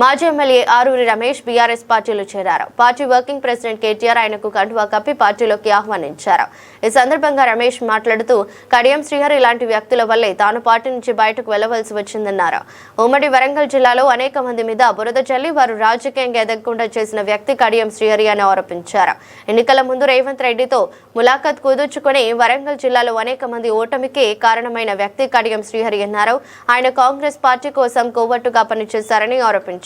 మాజీ MLA Aruri Ramesh BRS పార్టీలో చేరారు. పార్టీ వర్కింగ్ ప్రెసిడెంట్ కేటీఆర్ ఆయనకు కండువా కప్పి పార్టీలోకి ఆహ్వానించారు. ఈ సందర్భంగా రమేష్ మాట్లాడుతూ కడియం శ్రీహరి ఇలాంటి వ్యక్తుల వల్లే తాను పార్టీ నుంచి బయటకు వెళ్ళవలసి వచ్చిందన్నారు. ఉమ్మడి వరంగల్ జిల్లాలో అనేక మంది మీద బురద చల్లి వారు రాజకీయంగా ఎదగకుండా చేసిన వ్యక్తి కడియం శ్రీహరి అని ఆరోపించారు. ఎన్నికల ముందు రేవంత్ రెడ్డితో ములాఖత్ కుదుర్చుకుని వరంగల్ జిల్లాలో అనేక మంది ఓటమికి కారణమైన వ్యక్తి కడియం శ్రీహరి అన్నారు. ఆయన కాంగ్రెస్ పార్టీ కోసం కోవట్టుగా పనిచేశారని ఆరోపించారు.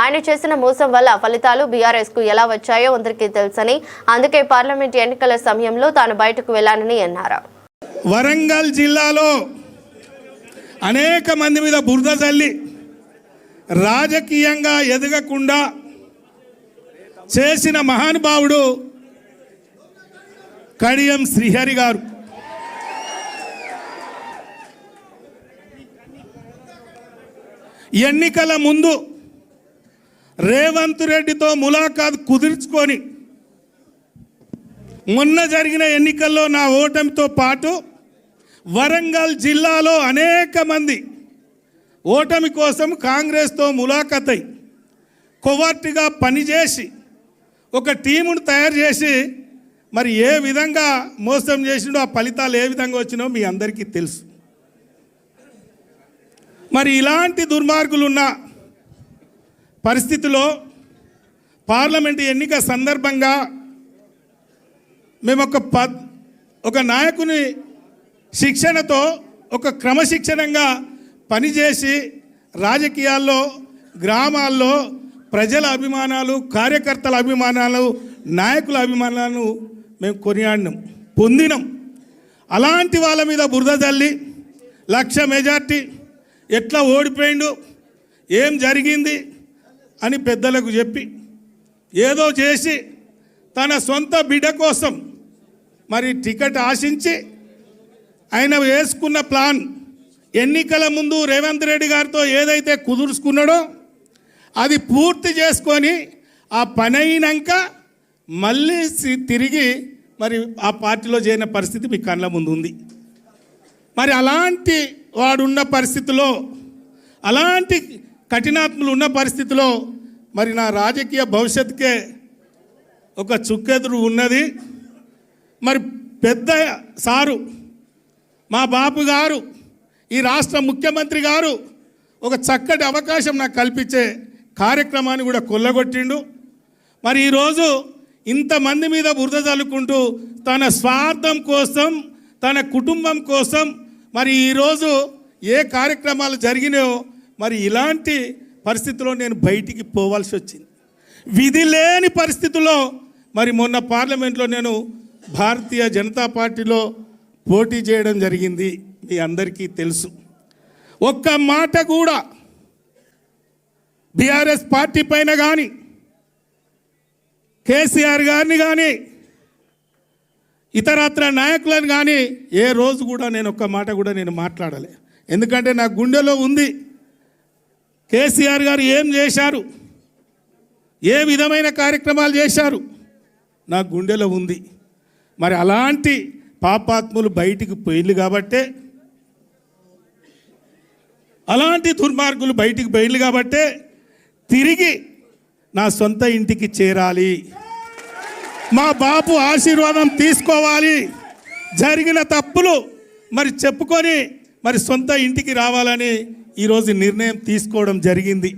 ఆయన చేసిన మోసం వల్ల ఫలితాలు బీఆర్ఎస్కు ఎలా వచ్చాయో అందరికీ తెలుసని అందుకే పార్లమెంట్ ఎన్నికల సమయంలో తాను బయటకు వెళ్ళానని అన్నారు. వరంగల్ జిల్లాలో అనేక మంది మీద బురద చల్లి రాజకీయంగా ఎదగకుండా చేసిన మహానుభావుడు కడియం శ్రీహరి గారు. ఎన్నికల ముందు రేవంత్ రెడ్డితో ములాఖాత్ కుదుర్చుకొని మొన్న జరిగిన ఎన్నికల్లో నా ఓటమితో పాటు వరంగల్ జిల్లాలో అనేక మంది ఓటమి కోసం కాంగ్రెస్తో ములాఖత్ అయి కొవర్ట్గా పనిచేసి ఒక టీమును తయారు చేసి మరి ఏ విధంగా మోసం చేసినో ఆ ఫలితాలు ఏ విధంగా వచ్చినో మీ అందరికీ తెలుసు. మరి ఇలాంటి దుర్మార్గులున్నా పరిస్థితిలో పార్లమెంటు ఎన్నిక సందర్భంగా మేము ఒక పద్ ఒక నాయకుని శిక్షణతో ఒక క్రమశిక్షణంగా పనిచేసి రాజకీయాల్లో గ్రామాల్లో ప్రజల అభిమానాలు కార్యకర్తల అభిమానాలు నాయకుల అభిమానాలను మేము కొనియాడినాం పొందినాం. అలాంటి వాళ్ళ మీద బురద తల్లి లక్ష మెజార్టీ ఎట్లా ఓడిపోయిండు ఏం జరిగింది అని పెద్దలకు చెప్పి ఏదో చేసి తన సొంత బిడ్డ కోసం మరి టికెట్ ఆశించి ఆయన వేసుకున్న ప్లాన్ ఎన్నికల ముందు రేవంత్ రెడ్డి గారితో ఏదైతే కుదుర్చుకున్నాడో అది పూర్తి చేసుకొని ఆ పని అయినాక మళ్ళీ తిరిగి మరి ఆ పార్టీలో చేరిన పరిస్థితి మీ కళ్ళ ముందు ఉంది. మరి అలాంటి వాడున్న పరిస్థితిలో అలాంటి కఠినాత్ములు ఉన్న పరిస్థితిలో మరి నా రాజకీయ భవిష్యత్తుకే ఒక చుక్కెదురు ఉన్నది. మరి పెద్ద సారు మా బాపు గారు ఈ రాష్ట్ర ముఖ్యమంత్రి గారు ఒక చక్కటి అవకాశం నాకు కల్పించే కార్యక్రమాన్ని కూడా కొల్లగొట్టిండు. మరి ఈరోజు ఇంతమంది మీద బురద చల్లుకుంటూ తన స్వార్థం కోసం తన కుటుంబం కోసం మరి ఈరోజు ఏ కార్యక్రమాలు జరిగినాయో మరి ఇలాంటి పరిస్థితిలో నేను బయటికి పోవాల్సి వచ్చింది. విధి లేని పరిస్థితుల్లో మరి మొన్న పార్లమెంట్లో నేను భారతీయ జనతా పార్టీలో పోటీ చేయడం జరిగింది. మీ అందరికీ తెలుసు. ఒక్క మాట కూడా బీఆర్ఎస్ పార్టీ పైన కానీ కేసీఆర్ గారిని కానీ ఇతరత్ర నాయకులను కానీ ఏ రోజు కూడా నేను ఒక్క మాట కూడా నేను మాట్లాడలే. ఎందుకంటే నా గుండెలో ఉంది. కేసీఆర్ గారు ఏం చేశారు? ఏ విధమైన కార్యక్రమాలు చేశారు? నా గుండెలో ఉంది. మరి అలాంటి పాపాత్ములు బయటికి పోయింది కాబట్టే అలాంటి దుర్మార్గులు బయటికి పోయిళ్ళు కాబట్టే తిరిగి నా సొంత ఇంటికి చేరాలి. మా బాపు ఆశీర్వాదం తీసుకోవాలి. జరిగిన తప్పులు మరి చెప్పుకొని మరి సొంత ఇంటికి రావాలని ఈరోజు నిర్ణయం తీసుకోవడం జరిగింది.